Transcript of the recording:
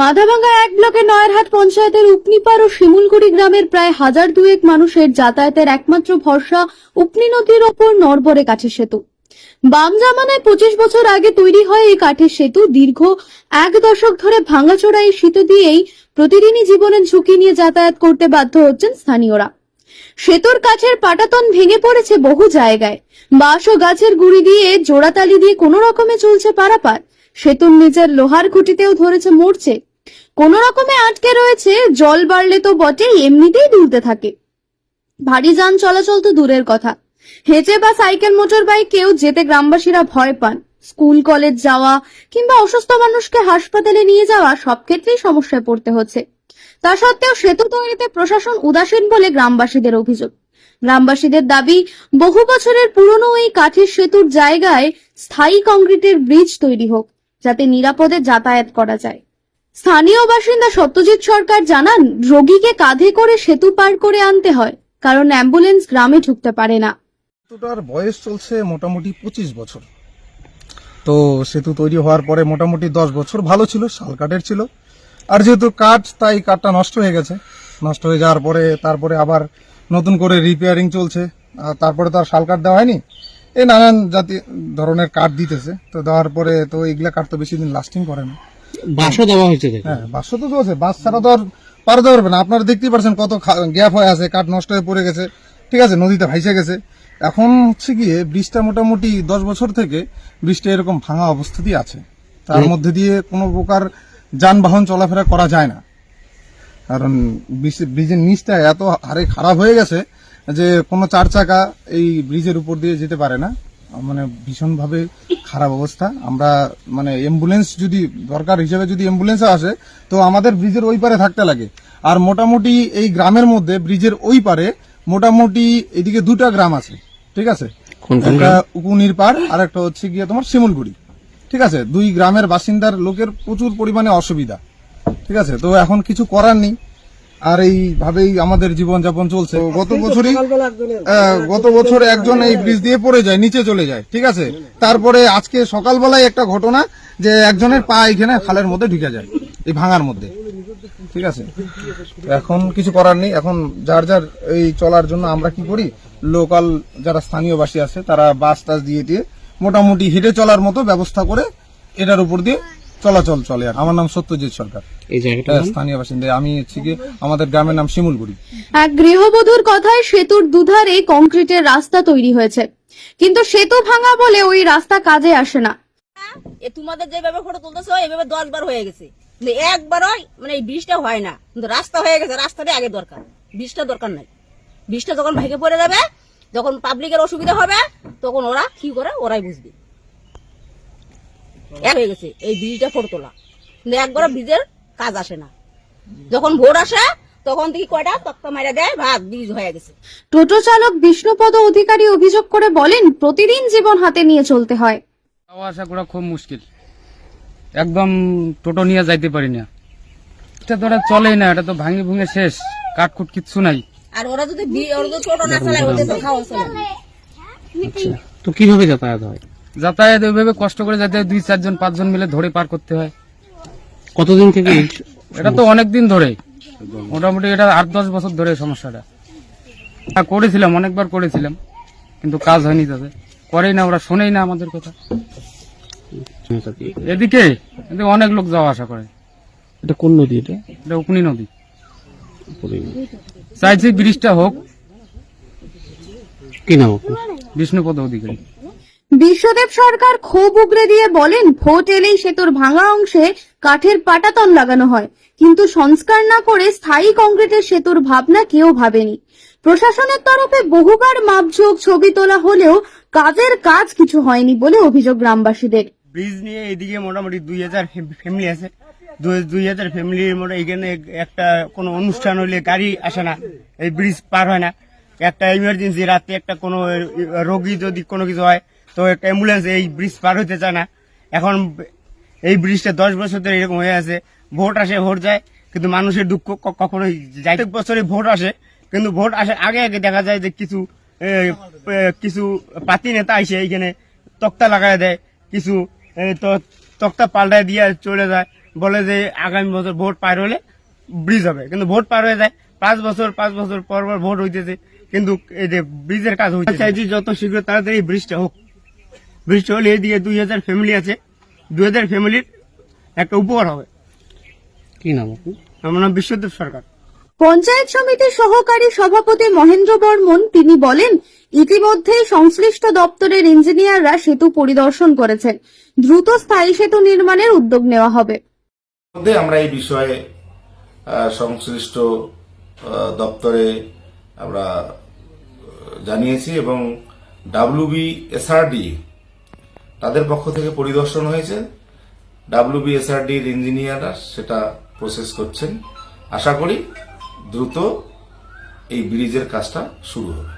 মাথাভাঙ্গা এক ব্লকে নয়ারহাট পঞ্চায়েতের উপনিপার ও শিমুলগুড়ি গ্রামের প্রায় হাজার দুয়েক মানুষের যাতায়াতের একমাত্র ভরসা উপনি নদীর ওপর নরবরে কাঠের সেতু। বাম জামানায় পঁচিশ বছর আগে তৈরি হয় এই কাঠের সেতু। দীর্ঘ এক দশক ধরে ভাঙাচোরা এই সেতু দিয়েই প্রতিদিনই জীবনের ঝুঁকি নিয়ে যাতায়াত করতে বাধ্য হচ্ছেন স্থানীয়রা। সেতুর কাছের পাটাতন ভেঙে পড়েছে বহু জায়গায়। বাঁশ ও গাছের গুড়ি দিয়ে জোড়াতালি দিয়ে কোনো রকমে চলছে পারাপার। সেতুর নিচের লোহার খুঁটিতেও ধরেছে মরছে। কোনো রকমে আটকে রয়েছে, জল বাড়লে তো বটেই, এমনিতেই দুলতে থাকে। ভারী যান চলাচল তো দূরের কথা। হেঁটে বা সাইকেল, মোটর বাইক কেউ যেতে গ্রামবাসীরা ভয় পান। স্কুল, কলেজ যাওয়া কিংবা অসুস্থ মানুষকে হাসপাতালে নিয়ে যাওয়া সব ক্ষেত্রেই সমস্যায় পড়তে হচ্ছে। তা সত্ত্বেও সেতু তৈরিতে প্রশাসন উদাসীন বলে গ্রামবাসীদের অভিযোগ। গ্রামবাসীদের দাবি, বহু বছরের পুরনো এই কাঠের সেতুর জায়গায় স্থায়ী কংক্রিটের ব্রিজ তৈরি হোক। যাতে নিরাপদে যাতায়াত করা যায়। স্থানীয় বাসিন্দা সত্যজিৎ সরকার জানান, রোগীকে কাঁধে করে সেতু পার করে আনতে হয়, কারণ অ্যাম্বুলেন্স গ্রামে ঢুকতে পারে না। সেতুটার বয়স চলছে মোটামুটি পঁচিশ বছর। তো সেতু তৈরি হওয়ার পরে মোটামুটি দশ বছর ভালো ছিল, শাল কাঠের ছিল। আর যেহেতু কাঠ, তাই কাঠটা নষ্ট হয়ে গেছে। নষ্ট হয়ে যাওয়ার পরে, তারপরে আবার নতুন করে রিপেয়ারিং চলছে। তারপরে তো আর শাল কাঠ দেওয়া হয়নি। এই নানান জাতি ধরনের কাঠ দিতেছে। তো দেওয়ার পরে তো এগুলা কাঠ তো বেশি দিন লাস্টিং করে না। বাসও দেওয়া হয়েছে হ্যাঁ বাস তো আছে বাস ছাড়া তো আর পারতে পারবে না। আপনারা দেখতেই পারছেন কত গ্যাপ হয়ে আছে। কাঠ নষ্ট হয়ে পড়ে গেছে। ঠিক আছে নদীতে ভাইসে গেছে। এখন হচ্ছে গিয়ে ব্রিজটা মোটামুটি দশ বছর থেকে ব্রিজটা এরকম ভাঙা অবস্থাতেই আছে। তার মধ্যে দিয়ে কোনো প্রকার যানবাহন চলাফেরা করা যায় না। কারণ ব্রিজ- ব্রিজের নিচটা এত হারে খারাপ হয়ে গেছে যে কোনো চার চাকা এই ব্রিজের উপর দিয়ে যেতে পারে না। মানে ভীষণভাবে খারাপ অবস্থা। আমরা মানে অ্যাম্বুলেন্স যদি দরকার হিসেবে যদি অ্যাম্বুলেন্স আসে তো আমাদের ব্রিজের ওই পারে থাকতে লাগে। আর মোটামুটি এই গ্রামের মধ্যে ব্রিজের ওই পারে মোটামুটি এদিকে দুটা গ্রাম আছে। ঠিক আছে? একটা উকুনির পাড় আর একটা হচ্ছে গিয়ে তোমার শিমুলগুড়ি। ঠিক আছে? দুই গ্রামের বাসিন্দার লোকের প্রচুর পরিমাণে অসুবিধা। ঠিক আছে? তো এখন কিছু করার নেই। আর এইভাবেই আমাদের জীবন যাপন চলছে গত বছরই আহ, গত বছর একজন এই ব্রিজ দিয়ে পড়ে যায় নিচে চলে যায় ঠিক আছে? তারপরে আজকে সকালবেলায় একটা ঘটনা যে একজনের পা এখানে খালের মধ্যে ঢুকে যায় এই ভাঙার মধ্যে ঠিক আছে? এখন কিছু করার নেই এখন যার যার এই চলার জন্য আমরা কি করি? লোকাল যারা স্থানীয় বাসী আছে তারা বাস টাস দিয়ে দিয়ে মোটামুটি হেঁটে চলার মতো ব্যবস্থা করে এটার উপর দিয়ে চলাচল চলে আর আমার নাম সত্যজিৎ সরকার। এই জায়গাটা স্থানীয় বাসিন্দা। আমি হচ্ছে গিয়ে আমাদের গ্রামের নাম শিমুলগুড়ি। এক গৃহবধূর কথায় সেতুর দুধারে কংক্রিটের রাস্তা তৈরি হয়েছে। কিন্তু সেতু ভাঙা বলে ওই রাস্তা কাজে আসে না। এ তোমাদের যেভাবে ফটো তুলতেছো এইভাবে দশ বার হয়ে গেছে। কিন্তু একবারও মানে এই ব্রিজটা হয় না। কিন্তু রাস্তা হয়ে গেছে রাস্তাটা আগে দরকার। ব্রিজটা দরকার নাই। ব্রিজটা যখন ভেঙে পড়ে যাবে যখন পাবলিকের অসুবিধা হবে তখন ওরা কি করে? ওরাই বুঝবে। এক হয়ে গেছে। এই ফটো তোলা। কিন্তু একবারও ব্রিজের কাজ আসে না। যখন ভোট আসে তখন থেকে কয়টা তক্তা মারা দেয় ভাগ ব্রিজ হয়ে গেছে। টোটো চালক বিষ্ণুপদ অধিকারী অভিযোগ করে বলেন প্রতিদিন জীবন হাতে নিয়ে চলতে হয়। আসা করা খুব মুশকিল। একদম টোটো নিয়ে যাইতে পারি না। এটা তো চলেই না এটা তো ভাঙে ভুঙে শেষ। কাঠকুট কিচ্ছু নাই। আর ওরা যদি বি- ওরা যদি টোটো না চালায় ওদের তো খাওয়া চলে। তো কীভাবে যাতায়াত হয়? যাতায়াত ওইভাবে কষ্ট করে যাতে দুই চারজন পাঁচজন মিলে ধরে পার করতে হয়। কতদিন থেকে এটা তো অনেক দিন ধরে। মোটামুটি এটা আট দশ বছর ধরে সমস্যাটা। করেছিলাম অনেকবার করেছিলাম কিন্তু কাজ হয়নি তাদের করেই না ওরা শোনেই না আমাদের কথা। এদিকে অনেক লোক যাওয়া আসা করে। এটা কোন নদী এটা? এটা উপনি নদী। চাইছি ব্রিজটা হোক। কি নাম? বিষ্ণুপদ অধিকারী। বিশ্বদেব সরকার ক্ষোভ উগরে দিয়ে বলেন, ভোট এলেই সেতুর ভাঙা অংশে কাঠের পাটাতন লাগানো হয়। কিন্তু সংস্কার না করে স্থায়ী কংক্রিটের সেতুর ভাবনা কেউ ভাবেনি। প্রশাসনের তরফে বহুবার মাপঝোক ছবি তোলা হলেও কাজের কাজ কিছু হয়নি বলে অভিযোগ গ্রামবাসীদের। ব্রিজ নিয়ে এদিকে মোটামুটি দুই হাজার ফ্যামিলি আছে। দুই- হাজার ফ্যামিলির মোটা এখানে একটা কোনো অনুষ্ঠান হলে গাড়ি আসে না, এই ব্রিজ পার হয় না। একটা ইমার্জেন্সি রাতে একটা কোনো রোগী যদি কোনো কিছু হয় তো একটা অ্যাম্বুলেন্স এই ব্রিজ পার হতে চায় না। এখন এই ব্রিজটা দশ বছর ধরে এরকম হয়ে আছে। ভোট আসে, ভোট যায়, কিন্তু মানুষের দুঃখ কখনোই প্রত্যেক বছরে ভোট আসে, কিন্তু ভোট আসে আগে আগে দেখা যায় যে কিছু কিছু পাতি নেতা এসে এইখানে তক্তা লাগায় দেয়। কিছু তক্তা পাল্টায় দিয়ে চলে যায়। বলে যে আগামী বছর ভোট পার হলে ব্রিজ হবে। কিন্তু ভোট পার হয়ে যায়। পাঁচ বছর পাঁচ বছর পর পর ভোট হইতেছে। কিন্তু এই যে ব্রিজের কাজ হচ্ছে চাইছি যত শীঘ্র তাড়াতাড়ি ব্রিজটা হোক ব্রিজটা হলে এদিকে দুই হাজার ফ্যামিলি আছে। দুই হাজার ফ্যামিলির একটা উপকার হবে। কি নাম আমার নাম বিশ্বদেব সরকার। পঞ্চায়েত সমিতির সহকারী সভাপতি মহেন্দ্র বর্মন তিনি বলেন ইতিমধ্যেই সংশ্লিষ্ট দপ্তরের ইঞ্জিনিয়াররা সেতু পরিদর্শন করেছেন। দ্রুত স্থায়ী সেতু নির্মাণের উদ্যোগ নেওয়া হবে। আমরা এই বিষয়ে সংশ্লিষ্ট দপ্তরে আমরা জানিয়েছি এবং ডাব্লিউবি এসআরডি তাদের পক্ষ থেকে পরিদর্শন হয়েছে। ডাব্লিউবি এসআরডির ইঞ্জিনিয়াররা সেটা প্রসেস করছেন। আশা করি দ্রুত এই ব্রিজের কাজটা শুরু হবে।